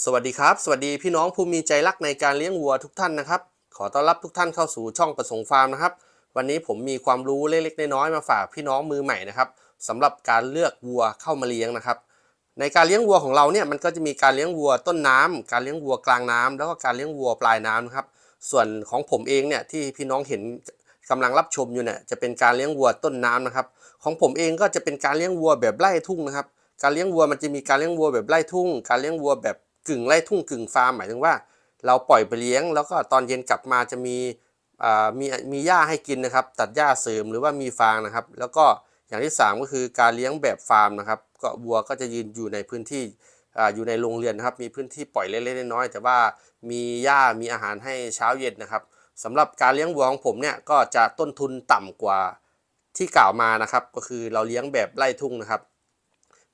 สวัสดีครับ สวัสดีพี่น้องผู้มีใจรักในการเลี้ยงวัวทุกท่านนะครับ ขอต้อนรับทุกท่านเข้าสู่ช่องประสงค์ฟาร์มนะครับ วันนี้ผมมีความรู้เล็กๆน้อยๆมาฝากพี่น้องมือใหม่นะครับสำหรับการเลือกวัวเข้ามาเลี้ยงนะครับ ในการเลี้ยงวัวของเราเนี่ยมันก็จะมีการเลี้ยงวัวต้นน้ำการเลี้ยงวัวกลางน้ำแล้วก็การเลี้ยงวัวปลายน้ำนะครับ ส่วนของผมเองเนี่ยที่พี่น้องเห็นกำลังรับชมอยู่เนี่ยจะเป็นการเลี้ยงวัวต้นน้ำนะครับ ของผมเองก็จะเป็นการเลี้ยงวัวแบบไร่ทุ่งนะครับ การเลี้ยงวัวมันจะมีการเลี้ยงวัวแบบไร่ทุ่ง การเลี้ยงวัวแบบ กึ่งไร่ทุ่งกึ่งฟาร์มหมายถึงว่า เราปล่อยไปเลี้ยง แล้วก็ตอนเย็นกลับมาจะมีมีมีหญ้าให้กินนะครับ ตัดหญ้าเสริมหรือว่ามีฟางนะครับ แล้วก็อย่างที่ 3 ก็คือการเลี้ยงแบบฟาร์มนะครับ ก็วัวก็จะยืนอยู่ในพื้นที่ออยู่ในโรงเรือนนะครับ มีพื้นที่ปล่อยเล็กๆน้อยๆแต่ว่ามีหญ้ามีอาหารให้เช้าเย็นนะครับสำหรับการเลี้ยงวัวของผมเนี่ยก็จะต้นทุนต่ำกว่าที่กล่าวมานะครับ ก็คือเราเลี้ยงแบบไร่ทุ่งนะครับ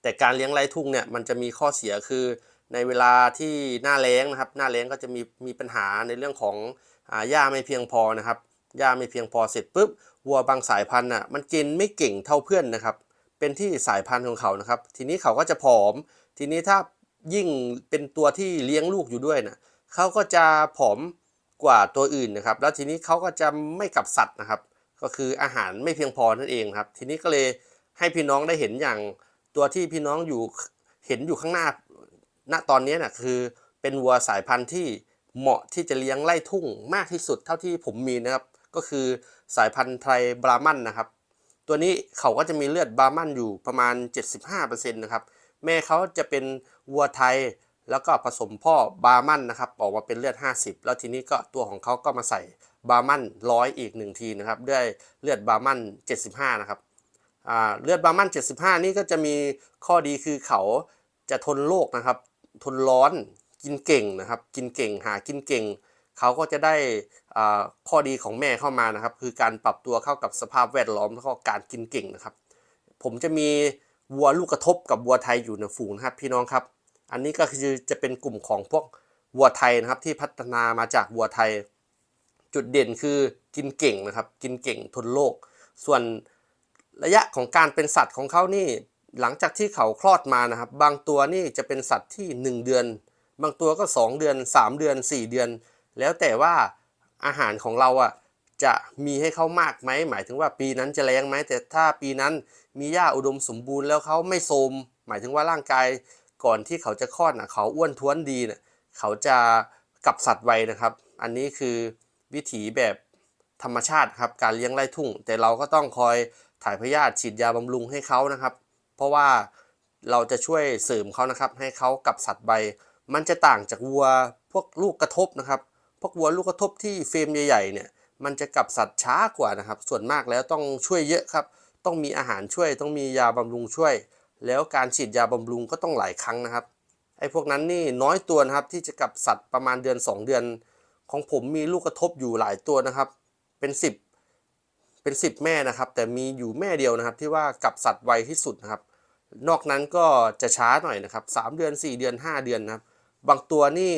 แต่การเลี้ยงไร่ทุ่งเนี่ยมันจะมีข้อเสียคือ ในเวลาที่หน้าแล้งนะครับ หน้าแล้งก็จะมีมีปัญหาในเรื่องของหญ้าไม่เพียงพอนะครับหญ้าไม่เพียงพอเสร็จปุ๊บวัวบางสายพันธุ์อะมันกินไม่เก่งเท่าเพื่อนนะครับ เป็นที่สายพันธุ์ของเขานะครับ ทีนี้เขาก็จะผอม ทีนี้ถ้ายิ่งเป็นตัวที่เลี้ยงลูกอยู่ด้วยนะเขาก็จะผอมกว่าตัวอื่นนะครับ แล้วทีนี้เขาก็จะไม่กับสัตว์นะครับ ก็คืออาหารไม่เพียงพอนั่นเองครับ ทีนี้ก็เลยให้พี่น้องได้เห็นอย่างตัวที่พี่น้องอยู่เห็นอยู่ข้างหน้า ณตอนนี้นะคือเป็นวัวสายพันธุ์ที่เหมาะที่จะเลี้ยงไล่ทุ่งมากที่สุดเท่าที่ผมมีนะครับ ก็คือสายพันธุ์ไทยบรามันนะครับ ตัวนี้เขาก็จะมีเลือดบรามันอยู่ประมาณ 75%นะครับ แม่เขาจะเป็นวัวไทยแล้วก็ผสมพ่อบรามันนะครับออกมาเป็นเลือด 50 แล้วทีนี้ก็ตัวของเขาก็มาใส่บรามันร้อยอีกหนึ่งทีนะครับด้วยเลือดบรามัน 75 นะครับเลือดบาร์มัน 75 นี่ก็จะมีข้อดีคือเขาจะทนโรคนะครับ ทนร้อนกินเก่งนะครับ กินเก่งหากินเก่ง เขาก็จะได้ข้อดีของแม่เข้ามานะครับ คือการปรับตัวเข้ากับสภาพแวดล้อมแล้วก็การกินเก่งนะครับ ผมจะมีวัวลูกกระทบกับวัวไทยอยู่ในฝูงนะครับ พี่น้องครับ อันนี้ก็คือจะเป็นกลุ่มของพวกวัวไทยนะครับ ที่พัฒนามาจากวัวไทย จุดเด่นคือกินเก่งนะครับ กินเก่งทนโรคส่วนระยะของการเป็นสัตว์ของเขานี่ หลังจากที่เขาคลอดมานะครับ บางตัวนี่จะเป็นสัตว์ที่ 1 เดือน บางตัวก็ 2 เดือน 3 เดือน 4 เดือน แล้วแต่ว่าอาหารของเราอะจะมีให้เขามากไหมหมายถึงว่าปีนั้นจะแรงไหมแต่ถ้าปีนั้นมีหญ้าอุดมสมบูรณ์แล้วเขาไม่โทมหมายถึงว่าร่างกายก่อนที่เขาจะคลอดนะเขาอ้วนท้วนดีเนะเขาจะกลับสัตว์ไวนะครับ อันนี้คือวิถีแบบธรรมชาติครับการเลี้ยงไร่ทุ่ง แต่เราก็ต้องคอยถ่ายพยาธิฉีดยาบำรุงให้เขานะครับ เพราะว่าเราจะช่วยเสริมเขานะครับ ให้เขากับสัตว์ใบ มันจะต่างจากวัวพวกลูกกระทบนะครับ พวกวัวลูกกระทบที่เฟรมใหญ่ๆเนี่ยมันจะกับสัตว์ช้ากว่านะครับ ส่วนมากแล้วต้องช่วยเยอะครับ ต้องมีอาหารช่วย ต้องมียาบำรุงช่วย แล้วการฉีดยาบำรุงก็ต้องหลายครั้งนะครับ ไอ้พวกนั้นนี่น้อยตัวนะครับที่จะกับสัตว์ประมาณเดือน 2 เดือน ของผมมีลูกกระทบอยู่หลายตัวนะครับ เป็น 10 เป็น 10 แม่นะครับ แต่มีอยู่แม่เดียวนะครับที่ว่ากับสัตว์ไวที่สุดนะครับ นอกนั้นก็จะช้าหน่อยนะครับ3เดือน 4 เดือน 5 เดือนนะครับ บางตัวนี่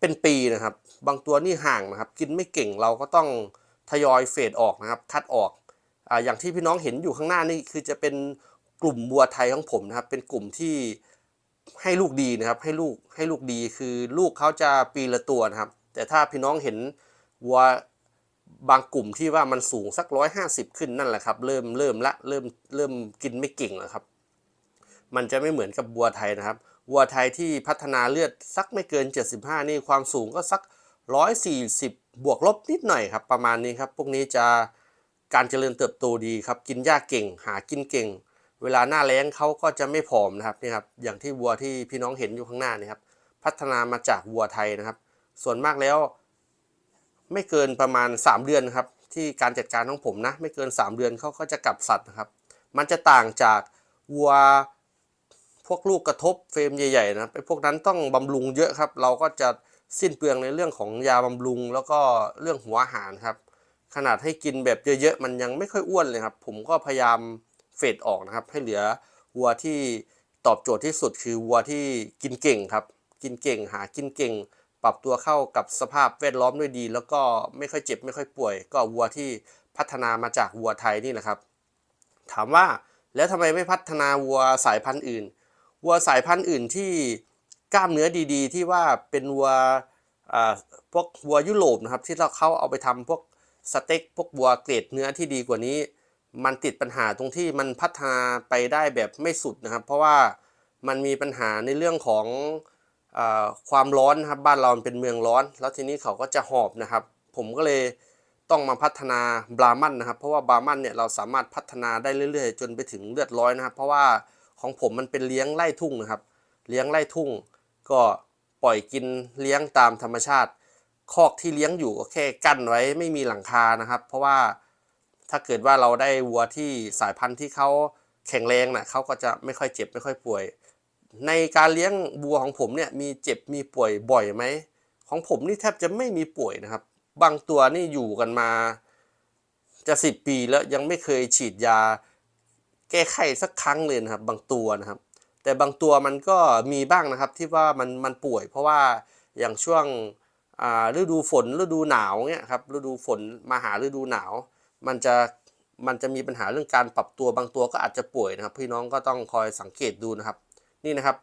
เป็นปีนะครับ บางตัวนี่ห่างนะครับ กินไม่เก่งเราก็ต้องทยอยเฟดออกนะครับ คัดออกออย่างที่พี่น้องเห็นอยู่ข้างหน้านี่คือจะเป็นกลุ่มบัวไทยของผมนะครับ เป็นกลุ่มที่ให้ลูกดีนะครับ ให้ลูกให้ลูกดีคือลูกเขาจะปีละตัวนะครับ แต่ถ้าพี่น้องเห็นวัวบางกลุ่มที่ว่ามันสูงสักร้อยห้าสิบขึ้นนั่นแหละครับ เริ่มเริ่มละเริ่มเริ่มกินไม่เก่งแล้วครับ มันจะไม่เหมือนกับวัวไทยนะครับ วัวไทยที่พัฒนาเลือดสักไม่เกิน 75 นี่ความสูงก็สัก 140 บวกลบนิดหน่อยครับ ประมาณนี้ครับ พวกนี้จะการเจริญเติบโตดีครับ กินหญ้าเก่ง หากินเก่ง เวลาหน้าแล้งเขาก็จะไม่ผอมนะครับนี่ครับ อย่างที่วัวที่พี่น้องเห็นอยู่ข้างหน้านี่ครับ พัฒนามาจากวัวไทยนะครับ ส่วนมากแล้ว ไม่เกินประมาณ 3 เดือนครับ ที่การจัดการของผมนะ ไม่เกิน 3 เดือนเขาก็จะกลับสัตว์นะครับ มันจะต่างจากวัว พวกลูกกระทบเฟรมใหญ่ๆนะไอ้พวกนั้นต้องบำรุงเยอะครับ เราก็จะสิ้นเปลืองในเรื่องของยาบำรุง แล้วก็เรื่องหัวอาหารครับ ขนาดให้กินแบบเยอะๆมันยังไม่ค่อยอ้วนเลยครับ ผมก็พยายามเฟดออกนะครับ ให้เหลือวัวที่ตอบโจทย์ที่สุดคือวัวที่กินเก่งครับ กินเก่งหากินเก่ง ปรับตัวเข้ากับสภาพแวดล้อมด้วยดี แล้วก็ไม่ค่อยเจ็บไม่ค่อยป่วย ก็วัวที่พัฒนามาจากวัวไทยนี่แหละครับ ถามว่าแล้วทำไมไม่พัฒนาวัวสายพันธุ์อื่น วัวสายพันธุ์อื่นที่กล้ามเนื้อดีๆ ที่ว่าเป็นวัวพวกวัวยุโรปนะครับที่เราเขาเอาไปทำพวกสเต็กพวกวัวเกรดเนื้อที่ดีกว่านี้ มันติดปัญหาตรงที่มันพัฒนาไปได้แบบไม่สุดนะครับ เพราะว่ามันมีปัญหาในเรื่องของอความร้อนนะครับบ้านเราเป็นเมืองร้อน แล้วทีนี้เขาก็จะหอบนะครับ ผมก็เลยต้องมาพัฒนาบรามันนะครับ เพราะว่าบรามันเนี่ยเราสามารถพัฒนาได้เรื่อย ๆ จนไปถึงเลือดร้อยนะครับ เพราะว่า ของผมมันเป็นเลี้ยงไล่ทุ่งนะครับ เลี้ยงไล่ทุ่ง ก็ปล่อยกินเลี้ยงตามธรรมชาติ คอกที่เลี้ยงอยู่ก็แค่กั้นไว้ไม่มีหลังคานะครับ เพราะว่าถ้าเกิดว่าเราได้วัวที่สายพันธุ์ที่เขาแข็งแรงนะเขาก็จะไม่ค่อยเจ็บไม่ค่อยป่วย ในการเลี้ยงวัวของผมเนี่ยมีเจ็บมีป่วยบ่อยไหมของผมนี่แทบจะไม่มีป่วยนะครับ บางตัวนี่อยู่กันมาจะสิบปีแล้วยังไม่เคยฉีดยา แก้ไขสักครั้งเลยนะครับ บางตัวนะครับ แต่บางตัวมันก็มีบ้างนะครับที่ว่ามันมันป่วย เพราะว่าอย่างช่วงฤดูฝนฤดูหนาวเนี่ยครับฤดูฝนมาหาฤดูหนาว มันจะมันจะมีปัญหาเรื่องการปรับตัวบางตัวก็อาจจะป่วยนะครับ พี่น้องก็ต้องคอยสังเกตดูนะครับ นี่นะครับ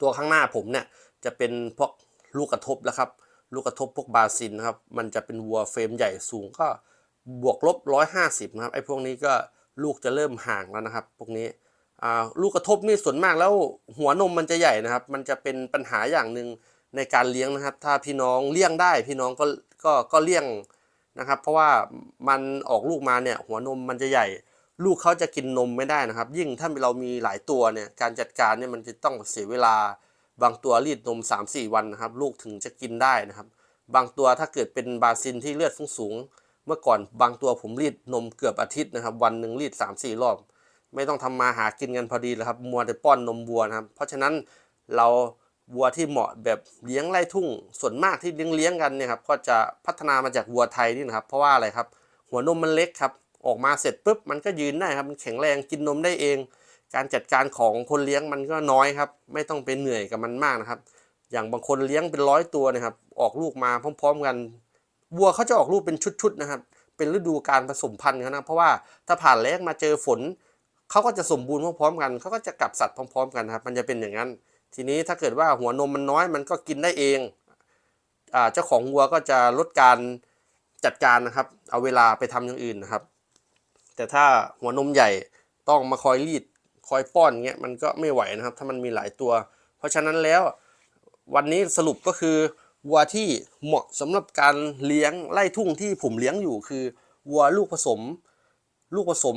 ตัวข้างหน้าผมเนี่ยจะเป็นพวกลูกกระทบแล้วครับ ลูกกระทบพวกบาซินนะครับ มันจะเป็นวัวเฟรมใหญ่สูงก็บวกลบร้อยห้าสิบนะครับไอ้พวกนี้ก็ ลูกจะเริ่มห่างแล้วนะครับ พวกนี้ลูกกระทบนี่ส่วนมากแล้วหัวนมมันจะใหญ่นะครับ มันจะเป็นปัญหาอย่างหนึ่งในการเลี้ยงนะครับ ถ้าพี่น้องเลี้ยงได้พี่น้องก็ก็ก็เลี้ยงนะครับ เพราะว่ามันออกลูกมาเนี่ยหัวนมมันจะใหญ่ ลูกเขาจะกินนมไม่ได้นะครับ ยิ่งถ้าเรามีหลายตัวเนี่ยการจัดการเนี่ยมันจะต้องเสียเวลาบางตัวรีดนม 3-4 วันนะครับ ลูกถึงจะกินได้นะครับ บางตัวถ้าเกิดเป็นบาซินที่เลือดสูงๆ เมื่อก่อนบางตัวผมรีดนมเกือบอาทิตย์นะครับ วันหนึ่งรีด3-4 รอบ ไม่ต้องทำมาหากินกันพอดีเลยครับมัวแต่ป้อนนมวัวนะครับ เพราะฉะนั้นเราวัวที่เหมาะแบบเลี้ยงไร่ทุ่ง ส่วนมากที่เลี้ยงเลี้ยงกันเนี่ยครับก็จะพัฒนามาจากวัวไทยนี่นะครับ เพราะว่าอะไรครับ หัวนมมันเล็กครับออกมาเสร็จปุ๊บมันก็ยืนได้ครับมันแข็งแรงกินนมได้เอง การจัดการของคนเลี้ยงมันก็น้อยครับ ไม่ต้องไปเหนื่อยกับมันมากนะครับ อย่างบางคนเลี้ยงเป็นร้อยตัวนะครับ ออกลูกมาพร้อม ๆ กัน วัวเขาจะออกลูกเป็นชุดๆนะครับ เป็นฤดูการผสมพันธุ์เขานะ เพราะว่าถ้าผ่านแล้งมาเจอฝนเขาก็จะสมบูรณ์พร้อมๆกันเขาก็จะกลับสัตว์พร้อม ๆ กันครับ มันจะเป็นอย่างนั้น ทีนี้ถ้าเกิดว่าหัวนมมันน้อยมันก็กินได้เองอเจ้าของวัวก็จะลดการจัดการนะครับ เอาเวลาไปทำอย่างอื่นนะครับ แต่ถ้าหัวนมใหญ่ต้องมาคอยรีดคอยป้อนเงี้ยมันก็ไม่ไหวนะครับ ถ้ามันมีหลายตัว เพราะฉะนั้นแล้ววันนี้สรุปก็คือ วัวที่เหมาะสำหรับการเลี้ยงไล่ทุ่งที่ผมเลี้ยงอยู่คือวัวลูกผสม ลูกผสม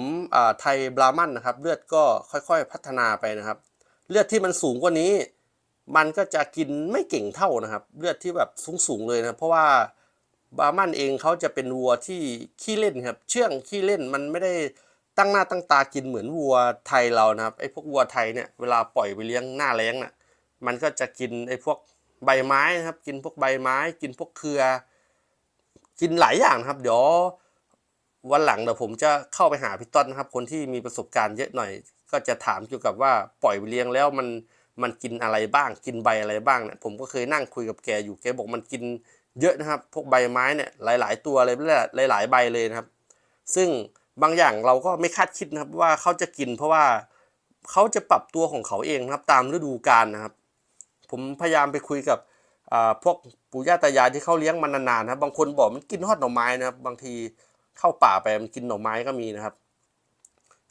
ไทยบรามันนะครับ เลือดก็ค่อยๆพัฒนาไปนะครับ เลือดที่มันสูงกว่านี้ มันก็จะกินไม่เก่งเท่านะครับ เลือดที่แบบสูงๆเลยนะเพราะว่าบรามันเองเขาจะเป็นวัวที่ขี้เล่นครับ เชื่องขี้เล่นมันไม่ได้ตั้งหน้าตั้งตากินเหมือนวัวไทยเรานะครับไอ้พวกวัวไทยเนี่ยเวลาปล่อยไปเลี้ยงหน้าแล้งน่ะมันก็จะกินไอ้พวก ใบไม้นะครับ กินพวกใบไม้ กินพวกเครือ กินหลายอย่างนะครับ เดี๋ยววันหลังเดี๋ยวผมจะเข้าไปหาพี่ต้นนะครับ คนที่มีประสบการณ์เยอะหน่อย ก็จะถามเกี่ยวกับว่าปล่อยเลี้ยงแล้วมันมันกินอะไรบ้าง กินใบอะไรบ้างเนี่ยผมก็เคยนั่งคุยกับแกอยู่แกบอกมันกินเยอะนะครับ พวกใบไม้เนี่ยหลาย ๆ ตัวเลยหลายหลายๆใบเลยนะครับ ซึ่งบางอย่างเราก็ไม่คาดคิดนะครับว่าเขาจะกินเพราะว่าเขาจะปรับตัวของเขาเองนะครับ ตามฤดูกาลนะครับ ผมพยายามไปคุยกับพวกปู่ย่าตายายที่เขาเลี้ยงมันานๆนะบางคนบอกมันกินฮอดหน่อไม้นะครับบางทีเข้าป่าไปมันกินหน่อไม้ก็มีนะครับ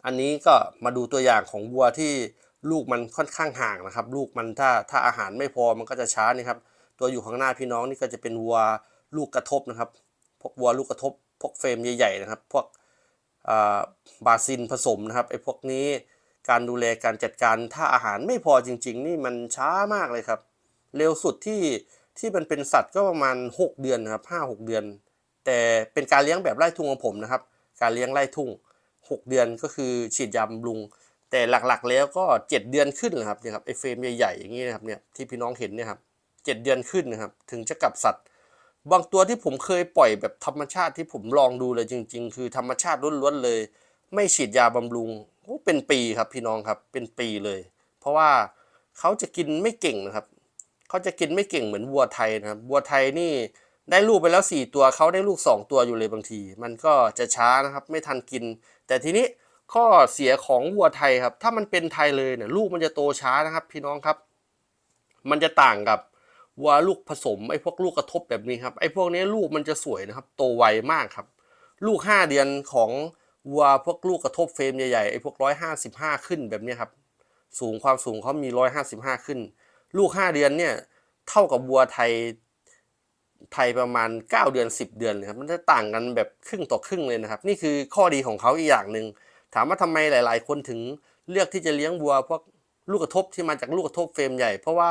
อันนี้ก็มาดูตัวอย่างของวัวที่ลูกมันค่อนข้างห่างนะครับ ลูกมันถ้าถ้าอาหารไม่พอมันก็จะช้านี่ครับ ตัวอยู่ข้างหน้าพี่น้องนี่ก็จะเป็นวัวลูกกระทบนะครับพวกวัวลูกกระทบ พวกเฟรมใหญ่ๆนะครับ พวกบาซินผสมนะครับไอ้พวกนี้ การดูแลการจัดการถ้าอาหารไม่พอจริง ๆ นี่มันช้ามากเลยครับ เร็วสุดที่ที่มันเป็นสัตว์ก็ประมาณ 6 เดือนนะครับห้าหกเดือน แต่เป็นการเลี้ยงแบบไร่ทุ่งของผมนะครับ การเลี้ยงไร่ทุ่ง 6 เดือนก็คือฉีดยาบำรุง แต่หลักๆแล้วก็ 7 เดือนขึ้นนะครับเนี่ยครับไอเฟรมใหญ่ๆอย่างนี้นะครับเนี่ยที่พี่น้องเห็นเนี่ยครับเจ็ดเดือนขึ้นนะครับถึงจะกลับสัตว์ บางตัวที่ผมเคยปล่อยแบบธรรมชาติที่ผมลองดูเลยจริง ๆ คือธรรมชาติล้วนๆเลย ไม่ฉีดยาบำรุง อ้เป็นปีครับพี่น้องครับเป็นปีเลย เพราะว่าเขาจะกินไม่เก่งนะครับเขาจะกินไม่เก่งเหมือนวัวไทยนะครับวัวไทยนี่ได้ลูกไปแล้ว 4 ตัวเขาได้ลูก 2 ตัวอยู่เลยบางที มันก็จะช้านะครับไม่ทันกิน แต่ทีนี้ข้อเสียของวัวไทยครับ ถ้ามันเป็นไทยเลยเนี่ยลูกมันจะโตช้านะครับ พี่น้องครับ มันจะต่างกับวัวลูกผสมไอ้พวกลูกกระทบแบบนี้ครับไอ้พวกนี้ลูกมันจะสวยนะครับ โตไวมากครับ ลูกห้าเดือนของ วัวพวกลูกกระทบเฟรมใหญ่ๆไอ้พวกร้อยห้าสิบห้าขึ้นแบบนี้ครับ สูงความสูงเขามีร้อยห้าสิบห้าขึ้น ลูกห้าเดือนเนี่ยเท่ากับวัวไทยไทยประมาณ 9 เดือน 10 เดือนเลยครับมันจะต่างกันแบบครึ่งต่อครึ่งเลยนะครับ นี่คือข้อดีของเขาอีกอย่างหนึ่งถามว่าทำไมหลาย ๆ คนถึงเลือกที่จะเลี้ยงวัวพวกลูกกระทบที่มาจากลูกกระทบเฟรมใหญ่ เพราะว่า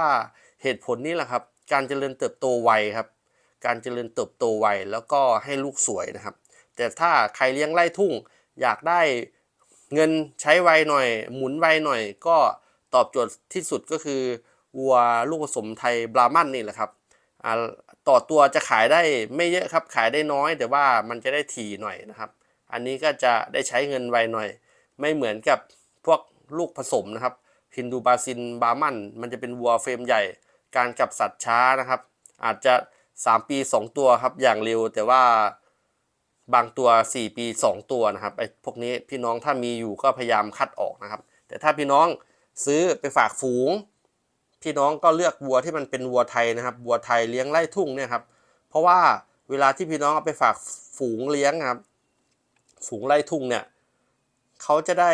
เหตุผลนี้แหละครับ การเจริญเติบโตไวครับ การเจริญเติบโตไวแล้วก็ให้ลูกสวยนะครับ แต่ถ้าใครเลี้ยงไร่ทุ่ง อยากได้เงินใช้ไวหน่อย หมุนไวหน่อย ก็ตอบโจทย์ที่สุดก็คือวัวลูกผสมไทยบรามันนี่แหละครับต่อตัวจะขายได้ไม่เยอะครับขายได้น้อย แต่ว่ามันจะได้ถี่หน่อยนะครับ อันนี้ก็จะได้ใช้เงินไวหน่อย ไม่เหมือนกับพวกลูกผสมนะครับฮินดูบาซินบามันมันจะเป็นวัวเฟรมใหญ่ การกับสัตว์ช้านะครับ อาจจะ 3 ปี 2 ตัวครับอย่างเร็วแต่ว่า บางตัว 4 ปี 2 ตัวนะครับไอ้พวกนี้พี่น้องถ้ามีอยู่ก็พยายามคัดออกนะครับ แต่ถ้าพี่น้องซื้อไปฝากฝูง พี่น้องก็เลือกวัวที่มันเป็นวัวไทยนะครับวัวไทยเลี้ยงไร่ทุ่งเนี่ยครับ เพราะว่าเวลาที่พี่น้องเอาไปฝากฝูงเลี้ยงครับ ฝูงไร่ทุ่งเนี่ยเขาจะได้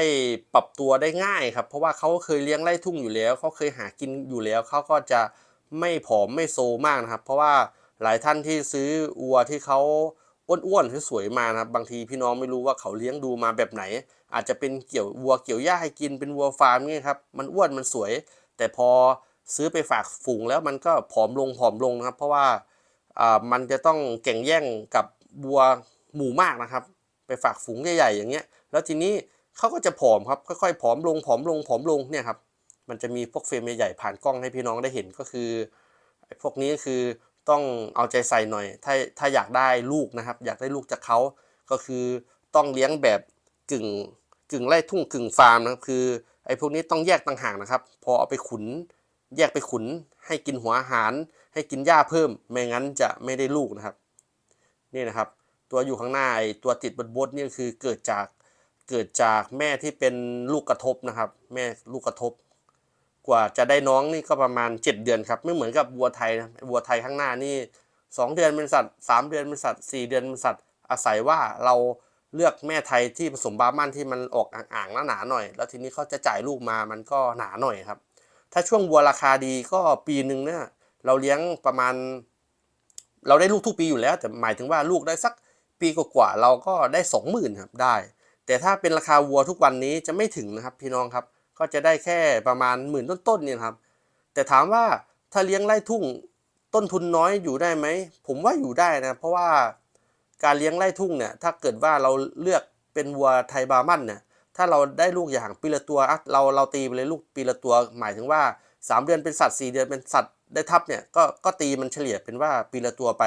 ปรับตัวได้ง่ายครับ เพราะว่าเขาเคยเลี้ยงไร่ทุ่งอยู่แล้วเขาเคยหากินอยู่แล้วเขาก็จะไม่ผอมไม่โซมากนะครับ เพราะว่าหลายท่านที่ซื้อวัวที่เขา อ้วนๆสวยๆมานะครับบางทีพี่น้องไม่รู้ว่าเขาเลี้ยงดูมาแบบไหน อาจจะเป็นเกี่ยววัวเกี่ยวหญ้าให้กินเป็นวัวฟาร์มนี่ครับมันอ้วนมันสวย แต่พอซื้อไปฝากฝูงแล้วมันก็ผอมลงผอมลงนะครับ เพราะว่าอ่ามันจะต้องแข่งแย่งกับวัวหมู่มากนะครับ ไปฝากฝูงใหญ่ๆอย่างเงี้ย แล้วทีนี้เขาก็จะผอมครับค่อยๆผอมลงผอมลงผอมลงเนี่ยครับมันจะมีพวกเฟรมใหญ่ๆผ่านกล้องให้พี่น้องได้เห็นก็คือพวกนี้คือ ต้องเอาใจใส่หน่อย ถ้าถ้าอยากได้ลูกนะครับ อยากได้ลูกจากเขาก็คือต้องเลี้ยงแบบกึ่งกึ่งไร่ทุ่งกึ่งฟาร์มนะครับคือไอ้พวกนี้ต้องแยกต่างหากนะครับ พอเอาไปขุน แยกไปขุน ให้กินหัวอาหาร ให้กินหญ้าเพิ่ม ไม่งั้นจะไม่ได้ลูกนะครับ นี่นะครับ ตัวอยู่ข้างหน้าไอ้ตัวติดบนบดนี่คือเกิดจากเกิดจากแม่ที่เป็นลูกกระทบนะครับ แม่ลูกกระทบ กว่าจะได้น้องนี่ก็ประมาณ 7 เดือนครับ ไม่เหมือนกับวัวไทยนะวัวไทยข้างหน้านี่ 2 เดือนเป็นสัตว์ 3 เดือนเป็นสัตว์ 4 เดือนเป็นสัตว์ อาศัยว่าเราเลือกแม่ไทยที่ผสมบาร์มันที่มันออกอ่างๆหนาๆหน่อย แล้วทีนี้เขาจะจ่ายลูกมามันก็หนาหน่อยครับ ถ้าช่วงวัวราคาดีก็ปีหนึ่งเนี่ยเราเลี้ยงประมาณ เราได้ลูกทุกปีอยู่แล้ว แต่หมายถึงว่าลูกได้สักปีกว่าๆเราก็ได้สองหมื่นครับได้ แต่ถ้าเป็นราคาวัวทุกวันนี้จะไม่ถึงนะครับพี่น้องครับ ก็จะได้แค่ประมาณหมื่นต้นๆเนี่ยครับ แต่ถามว่าถ้าเลี้ยงไร่ทุ่งต้นทุนน้อยอยู่ได้ไหม ผมว่าอยู่ได้นะ เพราะว่าการเลี้ยงไร่ทุ่งเนี่ย ถ้าเกิดว่าเราเลือกเป็นวัวไทยบามันเนี่ย ถ้าเราได้ลูกอย่างปีละตัวเราเราตีไปเลยลูกปีละตัว หมายถึงว่า 3 เดือนเป็นสัตว์ 4 เดือนเป็นสัตว์ได้ทับเนี่ย ก็ก็ตีมันเฉลี่ยเป็นว่าปีละตัวไป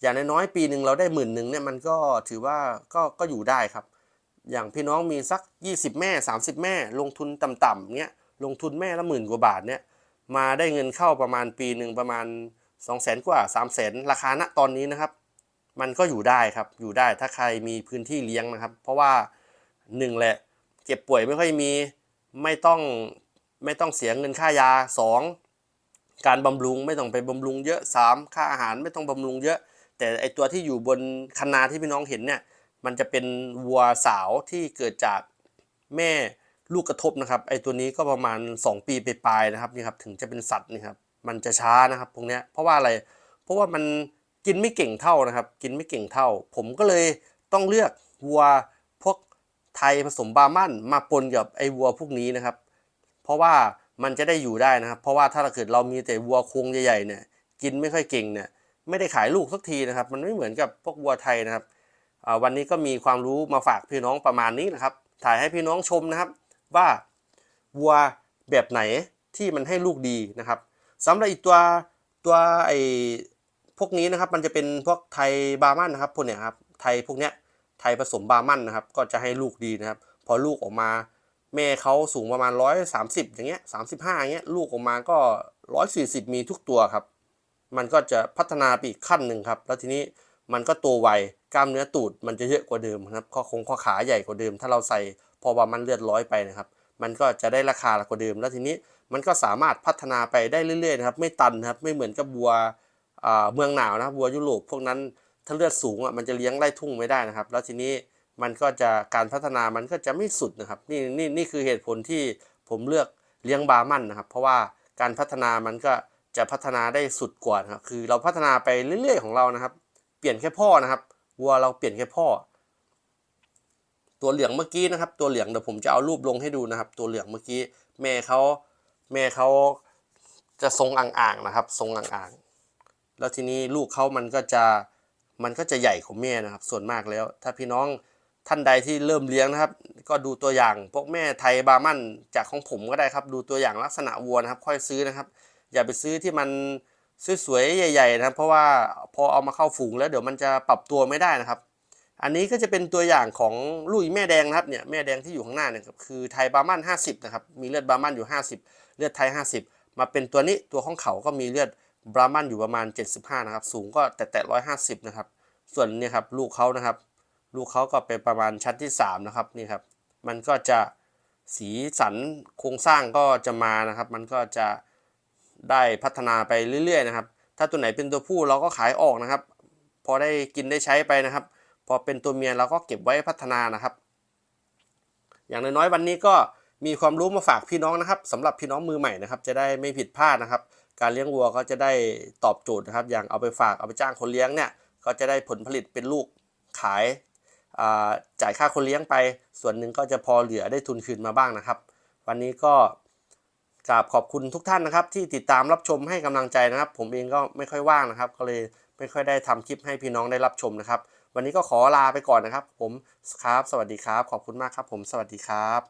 อย่างน้อยๆปีหนึ่งเราได้หมื่นหนึ่งเนี่ยมันก็ถือว่าก็ก็อยู่ได้ครับ อย่างพี่น้องมีสัก 20 แม่ 30 แม่ ลงทุนต่ำๆเนี้ยลงทุนแม่ละหมื่นกว่าบาทเนี่ยมาได้เงินเข้าประมาณปีหนึ่งประมาณ 2 0 0แสนกว่า 3 0 0แสนราคาณตอนนี้นะครับ มันก็อยู่ได้ครับอยู่ได้ถ้าใครมีพื้นที่เลี้ยงนะครับ เพราะว่าหนึ่งแหละเจ็บป่วยไม่ค่อยมีไม่ต้องไม่ต้องเสียเงินค่ายา 2 การบำรุงไม่ต้องไปบำรุงเยอะ 3 ค่าอาหารไม่ต้องบำรุงเยอะ แต่ไอตัวที่อยู่บนคันนาที่พี่น้องเห็นเนี่ย มันจะเป็นวัวสาวที่เกิดจากแม่ลูกกระทบนะครับ ไอตัวนี้ก็ประมาณ 2 ปีไปปลายนะครับนี่ครับถึงจะเป็นสัตว์นี่ครับมันจะช้านะครับพวกนี้เพราะว่าอะไร เพราะว่ามันกินไม่เก่งเท่านะครับ กินไม่เก่งเท่า ผมก็เลยต้องเลือกวัวพวกไทยผสมบาร์มันมาปนกับไอวัวพวกนี้นะครับ เพราะว่ามันจะได้อยู่ได้นะครับ เพราะว่าถ้าเราเกิดเรามีแต่วัวโครงใหญ่ๆเนี่ยกินไม่ค่อยเก่งเนี่ยไม่ได้ขายลูกสักทีนะครับ มันไม่เหมือนกับพวกวัวไทยนะครับ วันนี้ก็มีความรู้มาฝากพี่น้องประมาณนี้นะครับ ถ่ายให้พี่น้องชมนะครับ ว่าวัวแบบไหนที่มันให้ลูกดีนะครับสำหรับอีกตัวตัวไอ้พวกนี้นะครับมันจะเป็นพวกไทยบามันนะครับพวกเนี้ยครับไทยพวกเนี้ยไทยผสมบามันนะครับ ก็จะให้ลูกดีนะครับ พอลูกออกมาแม่เขาสูงประมาณ 130 อย่างเงี้ย 35อย่างเงี้ยลูกออกมาก็ 140 มีทุกตัวครับ มันก็จะพัฒนาไปอีกขั้นหนึ่งครับ แล้วทีนี้มันก็โตไว กล้ามเนื้อตูดมันจะเยอะกว่าเดิมครับข้อคงข้อขาใหญ่กว่าเดิม ถ้าเราใส่พอว่ามันเลือดร้อยไปนะครับ มันก็จะได้ราคากว่าเดิม แล้วทีนี้มันก็สามารถพัฒนาไปได้เรื่อยๆนะครับ ไม่ตันครับไม่เหมือนกับวัวเมืองหนาวนะบวัวยุโรปพวกนั้นถ้าเลือดสูงอะมันจะเลี้ยงไล่ทุ่งไม่ได้นะครับ แล้วทีนี้มันก็จะการพัฒนามันก็จะไม่สุดนะครับนี่นี่นี่คือเหตุผลที่ผมเลือกเลี้ยงบาร์มันนะครับ เพราะว่าการพัฒนามันก็จะพัฒนาได้สุดกว่านะครับคือเราพัฒนาไปเรื่อยๆของเรานะครับ เปลี่ยนแค่พ่อนะครับ วัวเราเปลี่ยนแค่พ่อ ตัวเหลืองเมื่อกี้นะครับ ตัวเหลืองเดี๋ยวผมจะเอารูปลงให้ดูนะครับ ตัวเหลืองเมื่อกี้ แม่เขาแม่เขาจะทรงอ่างๆนะครับ ทรงอ่างๆแล้วทีนี้ลูกเขามันก็จะมันก็จะใหญ่ของแม่นะครับ ส่วนมากแล้ว ถ้าพี่น้องท่านใดที่เริ่มเลี้ยงนะครับ ก็ดูตัวอย่างพวกแม่ไทยบาร์มันจากของผมก็ได้ครับ ดูตัวอย่างลักษณะวัวนะครับ ค่อยซื้อนะครับ อย่าไปซื้อที่มัน สวยๆใหญ่ ๆ นะครับ เพราะว่าพอเอามาเข้าฝูงแล้วเดี๋ยวมันจะปรับตัวไม่ได้นะครับ อันนี้ก็จะเป็นตัวอย่างของลูกแม่แดงนะครับเนี่ยแม่แดงที่อยู่ข้างหน้าเนี่ยครับคือไทยบาร์มัน50นะครับมีเลือดบาร์มันอยู่ 50 เลือดไทย 50 มาเป็นตัวนี้ตัวของเขาก็มีเลือดบรามันอยู่ประมาณ 75นะครับสูงก็แต่แต่150นะครับส่วนนี่ครับลูกเขานะครับ ลูกเขาก็เป็นประมาณชั้นที่3นะครับนี่ครับมันก็จะสีสันโครงสร้างก็จะมานะครับ มันก็จะ ได้พัฒนาไปเรื่อยๆนะครับ ถ้าตัวไหนเป็นตัวผู้เราก็ขายออกนะครับ พอได้กินได้ใช้ไปนะครับ พอเป็นตัวเมียเราก็เก็บไว้พัฒนานะครับ อย่างน้อยๆวันนี้ก็มีความรู้มาฝากพี่น้องนะครับสำหรับพี่น้องมือใหม่นะครับ จะได้ไม่ผิดพลาดนะครับ การเลี้ยงวัวก็จะได้ตอบโจทย์นะครับ อย่างเอาไปฝากเอาไปจ้างคนเลี้ยงเนี่ยก็จะได้ผลผลิตเป็นลูกขายจ่ายค่าคนเลี้ยงไป ส่วนหนึ่งก็จะพอเหลือได้ทุนคืนมาบ้างนะครับ วันนี้ก็ กราบขอบคุณทุกท่านนะครับ ที่ติดตามรับชมให้กำลังใจนะครับ ผมเองก็ไม่ค่อยว่างนะครับ ก็เลยไม่ค่อยได้ทำคลิปให้พี่น้องได้รับชมนะครับ วันนี้ก็ขอลาไปก่อนนะครับ ผมครับ สวัสดีครับ ขอบคุณมากครับ ผมสวัสดีครับ